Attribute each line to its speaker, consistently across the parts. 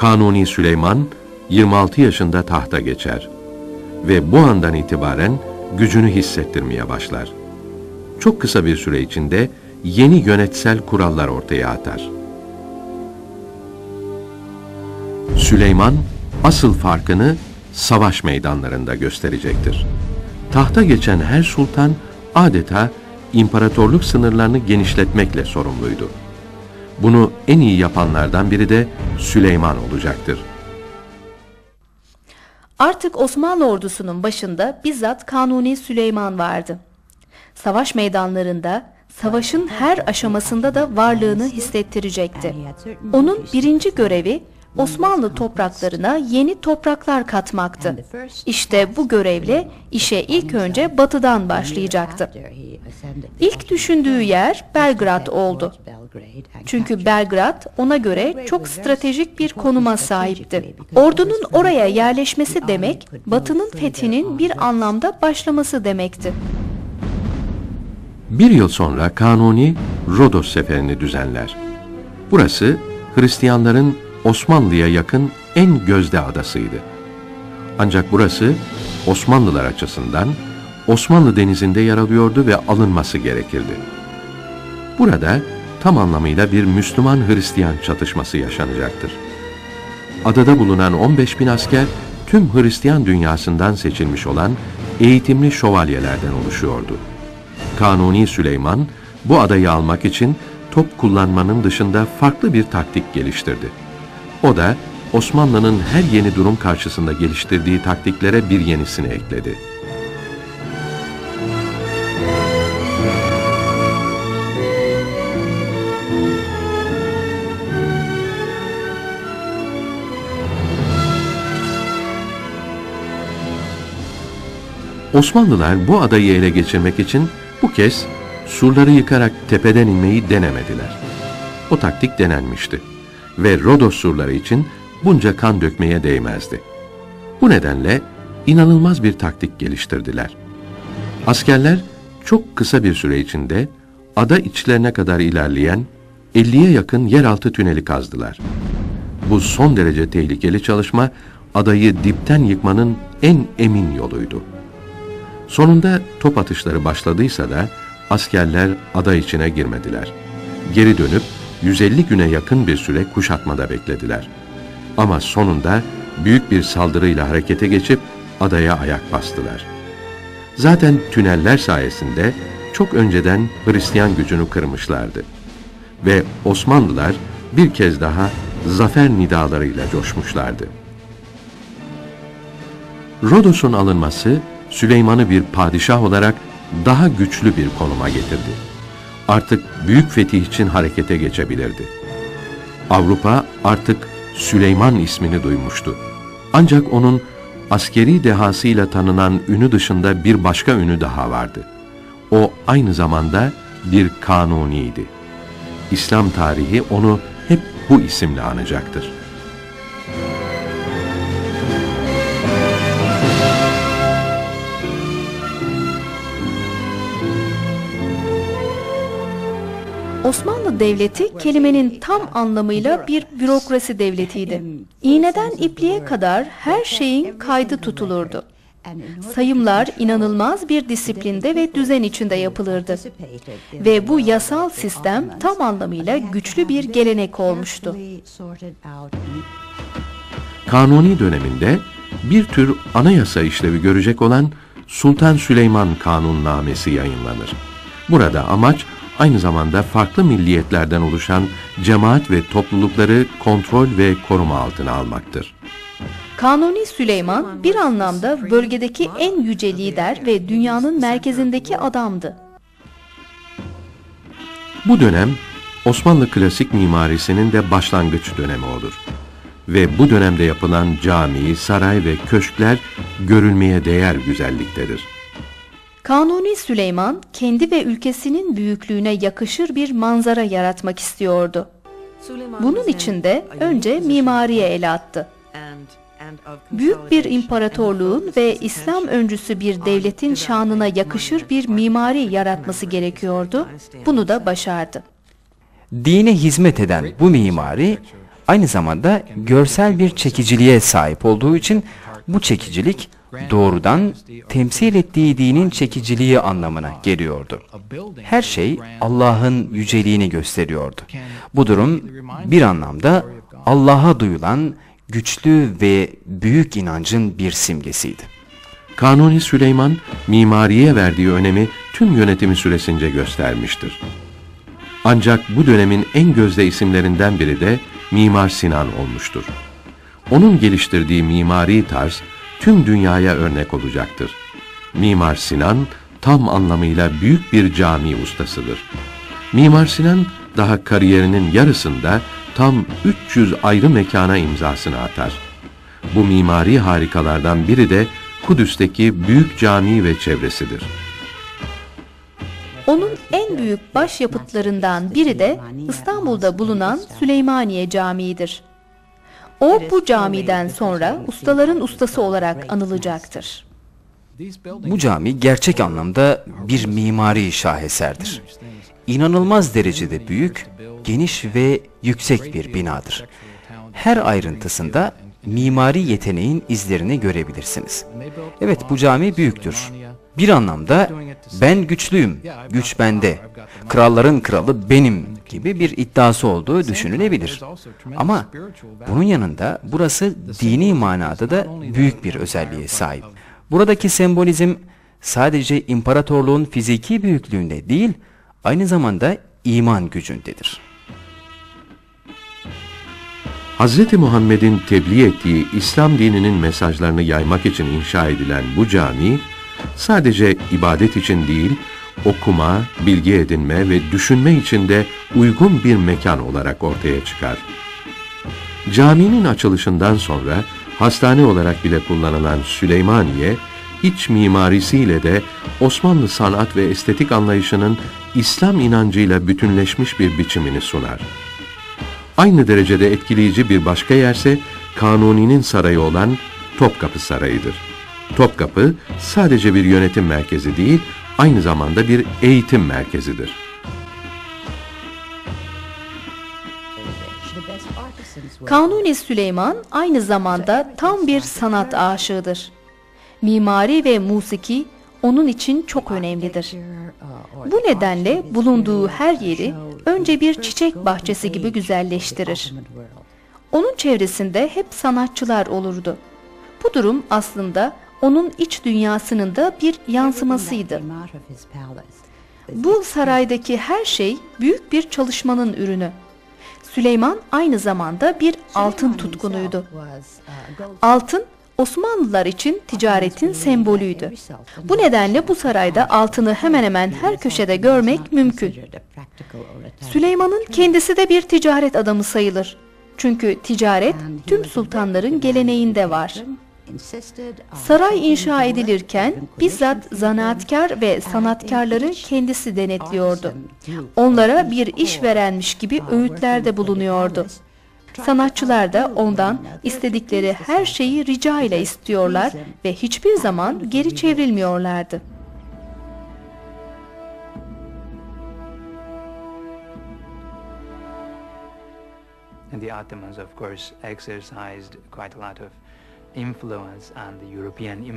Speaker 1: Kanuni Süleyman 26 yaşında tahta geçer ve bu andan itibaren gücünü hissettirmeye başlar. Çok kısa bir süre içinde yeni yönetsel kurallar ortaya atar. Süleyman asıl farkını savaş meydanlarında gösterecektir. Tahta geçen her sultan adeta imparatorluk sınırlarını genişletmekle sorumluydu. Bunu en iyi yapanlardan biri de Süleyman olacaktır.
Speaker 2: Artık Osmanlı ordusunun başında bizzat Kanuni Süleyman vardı. Savaş meydanlarında, savaşın her aşamasında da varlığını hissettirecekti. Onun birinci görevi Osmanlı topraklarına yeni topraklar katmaktı. İşte bu görevle işe ilk önce batıdan başlayacaktı. İlk düşündüğü yer Belgrad oldu. Çünkü Belgrad ona göre çok stratejik bir konuma sahipti. Ordunun oraya yerleşmesi demek, Batı'nın fethinin bir anlamda başlaması demekti.
Speaker 1: Bir yıl sonra Kanuni Rodos seferini düzenler. Burası Hristiyanların Osmanlı'ya yakın en gözde adasıydı. Ancak burası Osmanlılar açısından Osmanlı denizinde yer alıyordu ve alınması gerekirdi. Burada tam anlamıyla bir Müslüman-Hristiyan çatışması yaşanacaktır. Adada bulunan 15 bin asker tüm Hristiyan dünyasından seçilmiş olan eğitimli şövalyelerden oluşuyordu. Kanuni Süleyman bu adayı almak için top kullanmanın dışında farklı bir taktik geliştirdi. O da Osmanlı'nın her yeni durum karşısında geliştirdiği taktiklere bir yenisini ekledi. Osmanlılar bu adayı ele geçirmek için bu kez surları yıkarak tepeden inmeyi denemediler. O taktik denenmişti ve Rodos surları için bunca kan dökmeye değmezdi. Bu nedenle inanılmaz bir taktik geliştirdiler. Askerler çok kısa bir süre içinde ada içlerine kadar ilerleyen 50'ye yakın yeraltı tüneli kazdılar. Bu son derece tehlikeli çalışma adayı dipten yıkmanın en emin yoluydu. Sonunda top atışları başladıysa da askerler ada içine girmediler. Geri dönüp 150 güne yakın bir süre kuşatmada beklediler. Ama sonunda büyük bir saldırıyla harekete geçip adaya ayak bastılar. Zaten tüneller sayesinde çok önceden Hristiyan gücünü kırmışlardı. Ve Osmanlılar bir kez daha zafer nidalarıyla coşmuşlardı. Rodos'un alınması Süleyman'ı bir padişah olarak daha güçlü bir konuma getirdi artık büyük fetih için harekete geçebilirdi. Avrupa artık Süleyman ismini duymuştu. Ancak onun askeri dehasıyla tanınan ünü dışında bir başka ünü daha vardı. O aynı zamanda bir kanuniydi. İslam tarihi onu hep bu isimle anacaktır.
Speaker 2: Osmanlı Devleti kelimenin tam anlamıyla bir bürokrasi devletiydi. İğneden ipliğe kadar her şeyin kaydı tutulurdu. Sayımlar inanılmaz bir disiplinde ve düzen içinde yapılırdı. Ve bu yasal sistem tam anlamıyla güçlü bir gelenek olmuştu.
Speaker 1: Kanuni döneminde bir tür anayasa işlevi görecek olan Sultan Süleyman Kanunnamesi yayınlanır. Burada amaç aynı zamanda farklı milliyetlerden oluşan cemaat ve toplulukları kontrol ve koruma altına almaktır.
Speaker 2: Kanuni Süleyman bir anlamda bölgedeki en yüce lider ve dünyanın merkezindeki adamdı.
Speaker 1: Bu dönem Osmanlı klasik mimarisinin de başlangıç dönemi olur. Ve bu dönemde yapılan cami, saray ve köşkler görülmeye değer güzelliktedir.
Speaker 2: Kanuni Süleyman kendi ve ülkesinin büyüklüğüne yakışır bir manzara yaratmak istiyordu. Bunun için de önce mimariye el attı. Büyük bir imparatorluğun ve İslam öncüsü bir devletin şanına yakışır bir mimari yaratması gerekiyordu. Bunu da başardı.
Speaker 3: Dine hizmet eden bu mimari aynı zamanda görsel bir çekiciliğe sahip olduğu için bu çekicilik doğrudan temsil ettiği dinin çekiciliği anlamına geliyordu. Her şey Allah'ın yüceliğini gösteriyordu. Bu durum bir anlamda Allah'a duyulan güçlü ve büyük inancın bir simgesiydi.
Speaker 1: Kanuni Süleyman, mimariye verdiği önemi tüm yönetimi süresince göstermiştir. Ancak bu dönemin en gözde isimlerinden biri de Mimar Sinan olmuştur. Onun geliştirdiği mimari tarz tüm dünyaya örnek olacaktır. Mimar Sinan tam anlamıyla büyük bir cami ustasıdır. Mimar Sinan daha kariyerinin yarısında tam 300 ayrı mekana imzasını atar. Bu mimari harikalardan biri de Kudüs'teki büyük cami ve çevresidir.
Speaker 2: Onun en büyük başyapıtlarından biri de İstanbul'da bulunan Süleymaniye Camii'dir. O bu camiden sonra ustaların ustası olarak anılacaktır.
Speaker 3: Bu cami gerçek anlamda bir mimari şaheserdir. İnanılmaz derecede büyük, geniş ve yüksek bir binadır. Her ayrıntısında mimari yeteneğin izlerini görebilirsiniz. Evet bu cami büyüktür. Bir anlamda ben güçlüyüm, güç bende, kralların kralı benim gibi bir iddiası olduğu düşünülebilir. Ama bunun yanında burası dini manada da büyük bir özelliğe sahip. Buradaki sembolizm sadece imparatorluğun fiziki büyüklüğünde değil, aynı zamanda iman gücündedir.
Speaker 1: Hz. Muhammed'in tebliğ ettiği İslam dininin mesajlarını yaymak için inşa edilen bu cami, sadece ibadet için değil, okuma, bilgi edinme ve düşünme için de uygun bir mekan olarak ortaya çıkar. Caminin açılışından sonra hastane olarak bile kullanılan Süleymaniye, iç mimarisiyle de Osmanlı sanat ve estetik anlayışının İslam inancıyla bütünleşmiş bir biçimini sunar. Aynı derecede etkileyici bir başka yerse Kanuni'nin sarayı olan Topkapı Sarayı'dır. Topkapı sadece bir yönetim merkezi değil, aynı zamanda bir eğitim merkezidir.
Speaker 2: Kanuni Süleyman aynı zamanda tam bir sanat aşığıdır. Mimari ve musiki onun için çok önemlidir. Bu nedenle bulunduğu her yeri önce bir çiçek bahçesi gibi güzelleştirir. Onun çevresinde hep sanatçılar olurdu. Bu durum aslında onun iç dünyasının da bir yansımasıydı. Bu saraydaki her şey büyük bir çalışmanın ürünü. Süleyman aynı zamanda bir altın tutkunuydu. Altın Osmanlılar için ticaretin sembolüydü. Bu nedenle bu sarayda altını hemen hemen her köşede görmek mümkün. Süleyman'ın kendisi de bir ticaret adamı sayılır. Çünkü ticaret tüm sultanların geleneğinde var. Saray inşa edilirken bizzat zanaatkar ve sanatkarları kendisi denetliyordu. Onlara bir iş verenmiş gibi öğütlerde bulunuyordu. Sanatçılar da ondan istedikleri her şeyi rica ile istiyorlar ve hiçbir zaman geri çevrilmiyorlardı.
Speaker 4: And the Ottomans, of course, exercised quite a lot of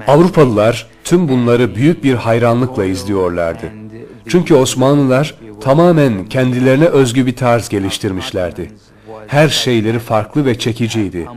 Speaker 5: Avrupalılar tüm bunları büyük bir hayranlıkla izliyorlardı. Çünkü Osmanlılar tamamen kendilerine özgü bir tarz geliştirmişlerdi. Her şeyleri farklı ve çekiciydi.